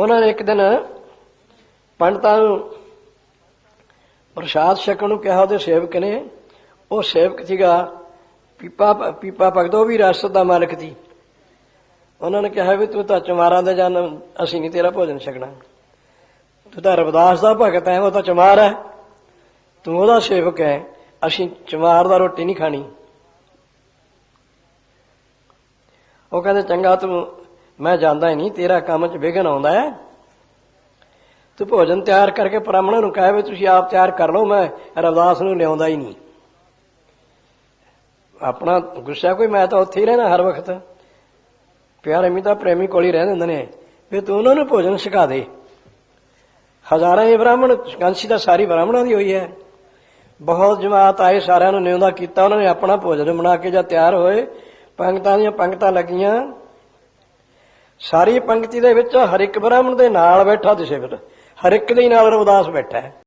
ਉਹਨਾਂ ਨੇ ਇੱਕ ਦਿਨ ਪੰਡਤਾਂ ਨੂੰ ਪ੍ਰਸ਼ਾਦ ਛਕਣ ਨੂੰ ਕਿਹਾ, ਉਹਦੇ ਸੇਵਕ ਨੇ। ਉਹ ਸੇਵਕ ਸੀਗਾ ਪੀਪਾ ਪੀਪਾ ਭਗਤੋ ਵੀ ਰਸ ਦਾ ਮਾਲਕ ਸੀ। ਉਹਨਾਂ ਨੇ ਕਿਹਾ ਵੀ ਤੂੰ ਤਾਂ ਚਮਾਰਾਂ ਦਾ ਜਨਮ, ਅਸੀਂ ਨਹੀਂ ਤੇਰਾ ਭੋਜਨ ਛਕਣਾ। ਤੂੰ ਤਾਂ ਰਵਿਦਾਸ ਦਾ ਭਗਤ ਹੈ ਉਹ ਤਾਂ ਚਮਾਰ ਹੈ ਤੂੰ ਉਹਦਾ ਸੇਵਕ ਹੈ ਅਸੀਂ ਚਮਾਰ ਦਾ ਰੋਟੀ ਨਹੀਂ ਖਾਣੀ। ਉਹ ਕਹਿੰਦੇ, ਚੰਗਾ ਤੂੰ ਮੈਂ ਜਾਂਦਾ ਹੀ ਨਹੀਂ, ਤੇਰਾ ਕੰਮ 'ਚ ਵਿਘਨ ਆਉਂਦਾ ਹੈ। ਤੂੰ ਭੋਜਨ ਤਿਆਰ ਕਰਕੇ ਬ੍ਰਾਹਮਣਾਂ ਨੂੰ ਕਹੇ ਵੀ ਤੁਸੀਂ ਆਪ ਤਿਆਰ ਕਰ ਲਓ, ਮੈਂ ਰਵਦਾਸ ਨੂੰ ਲਿਆਉਂਦਾ ਹੀ ਨਹੀਂ। ਆਪਣਾ ਗੁੱਸਾ ਕੋਈ, ਮੈਂ ਤਾਂ ਉੱਥੇ ਹੀ ਰਹਿਣਾ ਹਰ ਵਕਤ। ਪਿਆਰੇ ਮੀ ਤਾਂ ਪ੍ਰੇਮੀ ਕੋਲ ਹੀ ਰਹਿੰਦੇ ਹੁੰਦੇ ਨੇ। ਵੀ ਤੂੰ ਉਹਨਾਂ ਨੂੰ ਭੋਜਨ ਛਕਾ ਦੇ। ਹਜ਼ਾਰਾਂ ਹੀ ਬ੍ਰਾਹਮਣ ਕੰਸੀ ਤਾਂ ਸਾਰੀ ਬ੍ਰਾਹਮਣਾਂ ਦੀ ਹੋਈ ਹੈ। ਬਹੁਤ ਜਮਾਤ ਆਏ, ਸਾਰਿਆਂ ਨੂੰ ਨਿਉਂਦਾ ਕੀਤਾ, ਉਹਨਾਂ ਨੇ ਆਪਣਾ ਭੋਜਨ ਬਣਾ ਕੇ ਜਾਂ ਤਿਆਰ ਹੋਏ। ਪੰਗਤਾਂ ਦੀਆਂ ਪੰਗਤਾਂ ਲੱਗੀਆਂ। ਸਾਰੀ ਪੰਕਤੀ ਦੇ ਵਿੱਚ ਹਰ ਇੱਕ ਬ੍ਰਾਹਮਣ ਦੇ ਨਾਲ ਬੈਠਾ ਦਿਸੇ ਫਿਰ। ਹਰ ਇੱਕ ਦੇ ਨਾਲ ਰਵਿਦਾਸ ਬੈਠਾ ਹੈ।